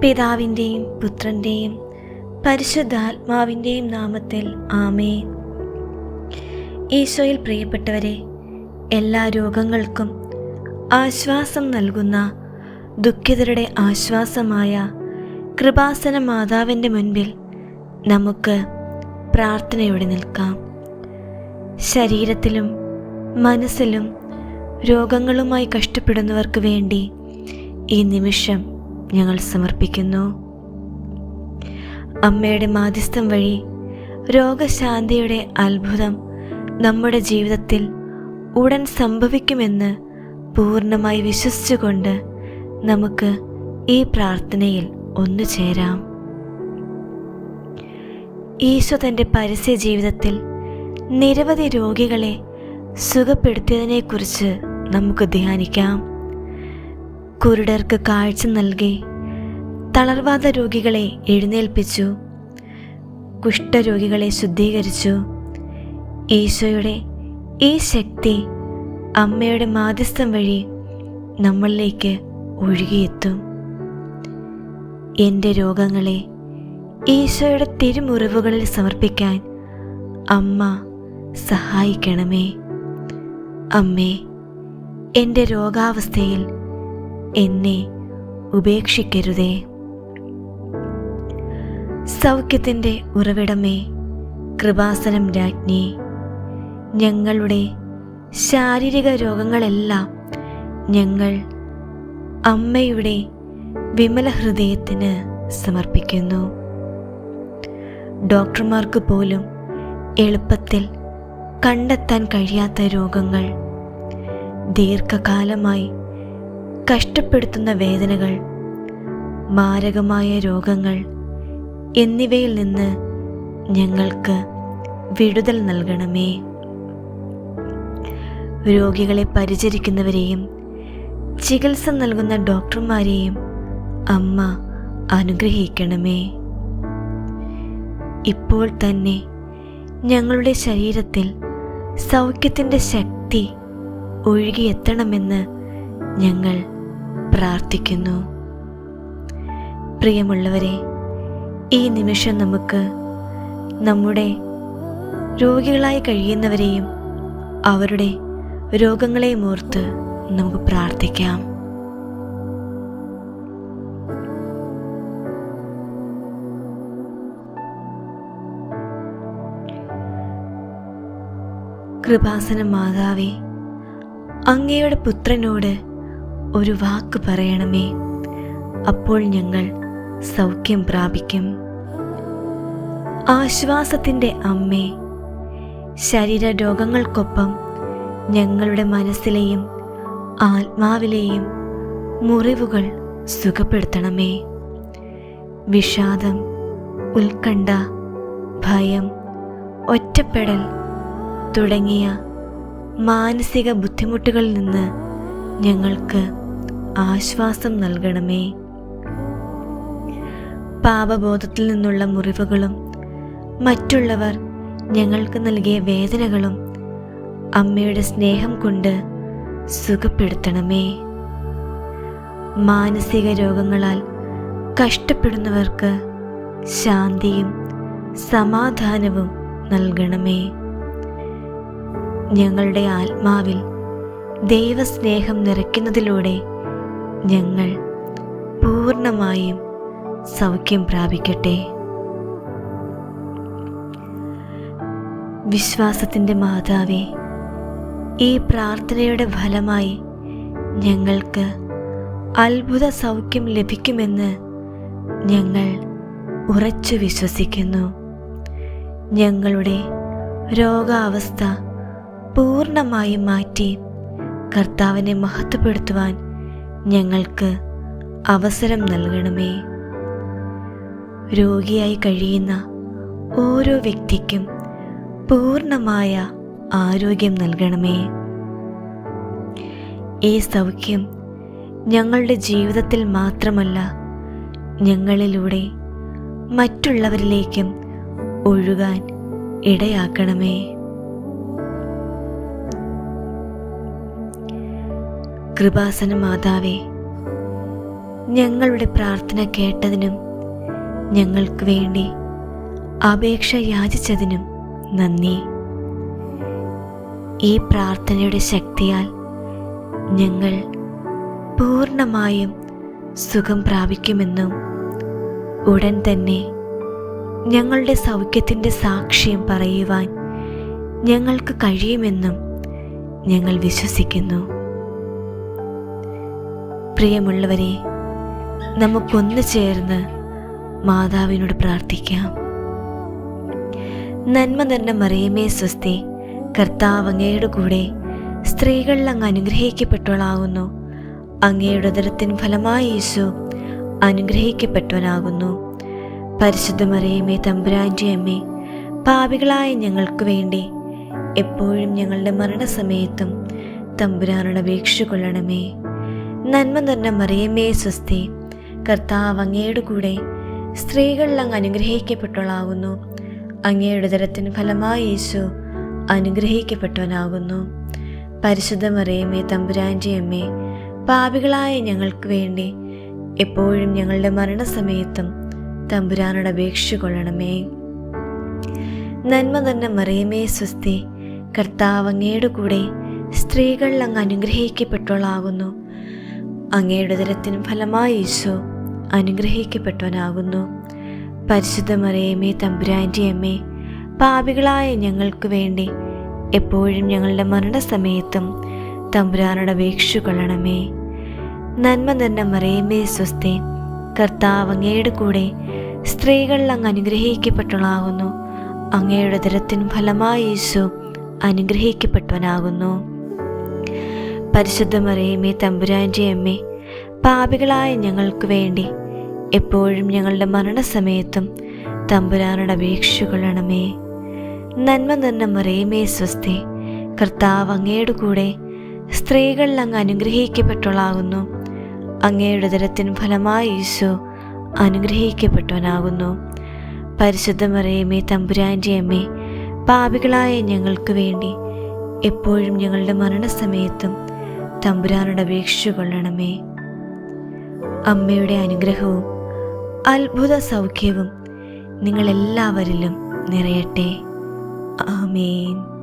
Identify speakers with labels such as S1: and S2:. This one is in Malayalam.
S1: പിതാവിന്റെയും പുത്രന്റെയും പരിശുദ്ധാത്മാവിന്റെയും നാമത്തിൽ ആമേ ഈശോയിൽ പ്രിയപ്പെട്ടവരെ എല്ലാ രോഗങ്ങൾക്കും ആശ്വാസം നൽകുന്ന ദുഃഖിതരുടെ ആശ്വാസമായ കൃപാസന മാതാവിന്റെ മുൻപിൽ നമുക്ക് പ്രാർത്ഥനയോടെ നിൽക്കാം. ശരീരത്തിലും മനസ്സിലും രോഗങ്ങളുമായി കഷ്ടപ്പെടുന്നവർക്ക് വേണ്ടി ഈ നിമിഷം ഞങ്ങൾ സമർപ്പിക്കുന്നു. അമ്മയുടെ മാധ്യസ്ഥം വഴി രോഗശാന്തിയുടെ അത്ഭുതം നമ്മുടെ ജീവിതത്തിൽ ഉടൻ സംഭവിക്കുമെന്ന് പൂർണമായി വിശ്വസിച്ചുകൊണ്ട് നമുക്ക് ഈ പ്രാർത്ഥനയിൽ ഒന്നു ചേരാം. ഈശോ തന്റെ പരസ്യ ജീവിതത്തിൽ നിരവധി രോഗികളെ സുഖപ്പെടുത്തിയതിനെക്കുറിച്ച് നമുക്ക് ധ്യാനിക്കാം. കുരുടർക്ക് കാഴ്ച നൽകി തളർവാദ രോഗികളെ എഴുന്നേൽപ്പിച്ചു. കുഷ്ഠരോഗികളെ ശുദ്ധീകരിച്ചു. ഈശോയുടെ ഈ ശക്തി അമ്മയുടെ മാധ്യസ്ഥം വഴി നമ്മളിലേക്ക് ഒഴുകിയെത്തും. എന്റെ രോഗങ്ങളെ ഈശോയുടെ തിരുമുറിവുകളിൽ സമർപ്പിക്കാൻ അമ്മ സഹായിക്കണമേ. അമ്മേ എന്റെ രോഗാവസ്ഥയിൽ എന്നെ ഉപേക്ഷിക്കരുതേ. സൗഖ്യത്തിന്റെ ഉറവിടമേ കൃപാസനം രാജ്ഞി. ഞങ്ങളുടെ ശാരീരിക രോഗങ്ങളെല്ലാം ഞങ്ങൾ അമ്മയുടെ വിമല ഹൃദയത്തിന് സമർപ്പിക്കുന്നു. ഡോക്ടർമാർക്ക് പോലും എളുപ്പത്തിൽ കണ്ടെത്താൻ കഴിയാത്ത രോഗങ്ങൾ ദീർഘകാലമായി കഷ്ടപ്പെടുത്തുന്ന വേദനകൾ മാരകമായ രോഗങ്ങൾ എന്നിവയിൽ നിന്ന് ഞങ്ങൾക്ക് വിടുതൽ നൽകണമേ. രോഗികളെ പരിചരിക്കുന്നവരെയും ചികിത്സ നൽകുന്ന ഡോക്ടർമാരെയും അമ്മ അനുഗ്രഹിക്കണമേ. ഇപ്പോൾ തന്നെ ഞങ്ങളുടെ ശരീരത്തിൽ സൗഖ്യത്തിന്റെ ശക്തി ഒഴുകിയെത്തണമെന്ന് ഞങ്ങൾ പ്രാർത്ഥിക്കുന്നു. പ്രിയമുള്ളവരെ ഈ നിമിഷം നമുക്ക് നമ്മുടെ രോഗികളായി കഴിയുന്നവരെയും അവരുടെ രോഗങ്ങളെയും ഓർത്ത് നമുക്ക് പ്രാർത്ഥിക്കാം. കൃപാസന മാതാവേ അങ്ങയുടെ പുത്രനോട് ഒരു വാക്ക് പറയണമേ. അപ്പോൾ ഞങ്ങൾ സൗഖ്യം പ്രാപിക്കും. ആശ്വാസത്തിന്റെ അമ്മേ ശരീര രോഗങ്ങൾക്കൊപ്പം ഞങ്ങളുടെ മനസ്സിലെയും ആത്മാവിലെയും മുറിവുകൾ സുഖപ്പെടുത്തണമേ. വിഷാദം ഉത്കണ്ഠ ഭയം ഒറ്റപ്പെടൽ തുടങ്ങിയ മാനസിക ബുദ്ധിമുട്ടുകളിൽ നിന്ന് ഞങ്ങൾക്ക് ആശ്വാസം നൽകണമേ. പാപബോധത്തിൽ നിന്നുള്ള മുറിവുകളും മറ്റുള്ളവർ ഞങ്ങൾക്ക് നൽകിയ വേദനകളും അമ്മയുടെ സ്നേഹം കൊണ്ട് സുഖപ്പെടുത്തണമേ. മാനസിക രോഗങ്ങളാൽ കഷ്ടപ്പെടുന്നവർക്ക് ശാന്തിയും സമാധാനവും നൽകണമേ. ഞങ്ങളുടെ ആത്മാവിൽ ദൈവസ്നേഹം നിറയ്ക്കുന്നതിലൂടെ ഞങ്ങൾ പൂർണമായും സൗഖ്യം പ്രാപിക്കട്ടെ. വിശ്വാസത്തിന്റെ മാതാവേ ഈ പ്രാർത്ഥനയുടെ ഫലമായി ഞങ്ങൾക്ക് അത്ഭുത സൗഖ്യം ലഭിക്കുമെന്ന് ഞങ്ങൾ ഉറച്ചു വിശ്വസിക്കുന്നു. ഞങ്ങളുടെ രോഗാവസ്ഥ പൂർണമായും മാറ്റി കർത്താവിനെ മഹത്വപ്പെടുത്തുവാൻ ഞങ്ങൾക്ക് അവസരം നൽകണമേ. രോഗിയായി കഴിയുന്ന ഓരോ വ്യക്തിക്കും പൂർണമായ ആരോഗ്യം നൽകണമേ. ഈ സൗഖ്യം ഞങ്ങളുടെ ജീവിതത്തിൽ മാത്രമല്ല ഞങ്ങളിലൂടെ മറ്റുള്ളവരിലേക്കും ഒഴുകാൻ ഇടയാക്കണമേ. കൃപാസന മാതാവേ ഞങ്ങളുടെ പ്രാർത്ഥന കേട്ടതിനും ഞങ്ങൾക്ക് വേണ്ടി അപേക്ഷ യാചിച്ചതിനും നന്ദി. ഈ പ്രാർത്ഥനയുടെ ശക്തിയാൽ ഞങ്ങൾ പൂർണമായും സുഖം പ്രാപിക്കുമെന്നും ഉടൻ തന്നെ ഞങ്ങളുടെ സൗഖ്യത്തിന്റെ സാക്ഷ്യം പറയുവാൻ ഞങ്ങൾക്ക് കഴിയുമെന്നും ഞങ്ങൾ വിശ്വസിക്കുന്നു. പ്രിയമുള്ളവരെ നമുക്കൊന്നു ചേർന്ന് മാതാവിനോട് പ്രാർത്ഥിക്കാം. നന്മ നിറഞ്ഞ മറിയമേ സ്വസ്തി കർത്താവ് അങ്ങയുടെ കൂടെ സ്ത്രീകളിൽ അങ്ങ് അനുഗ്രഹിക്കപ്പെട്ടവളാകുന്നു. അങ്ങയുടെ ഉദരത്തിൻ ഫലമായി യേശു അനുഗ്രഹിക്കപ്പെട്ടവനാകുന്നു. പരിശുദ്ധ മറിയമേ തമ്പുരാന്റെ അമ്മ പാപികളായ ഞങ്ങൾക്ക് വേണ്ടി എപ്പോഴും ഞങ്ങളുടെ മരണസമയത്തും തമ്പുരാനോട് അപേക്ഷ കൊള്ളണമേ. നന്മ നിറഞ്ഞ മറിയമ്മേ സ്വസ്തി. കർത്താവ് അങ്ങയുടെ കൂടെ സ്ത്രീകളിൽ അങ്ങ് അനുഗ്രഹിക്കപ്പെട്ടവളാകുന്നു. അങ്ങയുടെ തരത്തിന് ഫലമായി യേശു അനുഗ്രഹിക്കപ്പെട്ടവനാകുന്നു. പരിശുദ്ധ മറിയമ്മേ തമ്പുരാന്റെ അമ്മേ പാപികളായ ഞങ്ങൾക്ക് വേണ്ടി എപ്പോഴും ഞങ്ങളുടെ മരണസമയത്തും തമ്പുരാനോട് അപേക്ഷിച്ചു കൊള്ളണമേ. നന്മ തന്നെ മറിയമേ സ്വസ്തി. കർത്താവ് അങ്ങയുടെ കൂടെ സ്ത്രീകളിൽ അങ്ങ് അനുഗ്രഹിക്കപ്പെട്ടവളാകുന്നു. അങ്ങയുടെ തരത്തിന് ഫലമായി ഈശോ അനുഗ്രഹിക്കപ്പെട്ടവനാകുന്നു. പരിശുദ്ധ മറിയമേ തമ്പുരാന്റെ അമ്മേ പാപികളായ ഞങ്ങൾക്ക് വേണ്ടി എപ്പോഴും ഞങ്ങളുടെ മരണസമയത്തും തമ്പുരാനോട് അപേക്ഷ കൊള്ളണമേ. നന്മ നിറഞ്ഞ മറിയമേ സ്വസ്തി കർത്താവ് അങ്ങയുടെ കൂടെ സ്ത്രീകളിൽ അങ്ങ് അനുഗ്രഹിക്കപ്പെട്ടവളാകുന്നു. അങ്ങയുടെ തരത്തിന് ഫലമായി യേശു അനുഗ്രഹിക്കപ്പെട്ടവനാകുന്നു. പരിശുദ്ധ മറിയമ്മേ തമ്പുരാന്റെ അമ്മേ പാപികളായ ഞങ്ങൾക്ക് വേണ്ടി എപ്പോഴും ഞങ്ങളുടെ മരണസമയത്തും തമ്പുരാനോട് അപേക്ഷിച്ചുകൊള്ളണമേ നന്മ നിന്ന മറിയമേ സ്വസ്തി കർത്താവ് അങ്ങയുടെ കൂടെ സ്ത്രീകളിൽ അങ്ങ് അനുഗ്രഹിക്കപ്പെട്ടവളാകുന്നു. അങ്ങയുടെ ദരത്തിന് ഫലമായി ഈശോ അനുഗ്രഹിക്കപ്പെട്ടവനാകുന്നു. പരിശുദ്ധ മറിയമ്മേ തമ്പുരാന്റെ അമ്മേ പാപികളായ ഞങ്ങൾക്ക് വേണ്ടി എപ്പോഴും ഞങ്ങളുടെ മരണസമയത്തും തമ്പുരാനോട് അപേക്ഷിച്ചു കൊള്ളണമേ. അമ്മയുടെ അനുഗ്രഹവും അത്ഭുത സൗഖ്യവും നിങ്ങളെല്ലാവരിലും നിറയട്ടെ. ആമേൻ.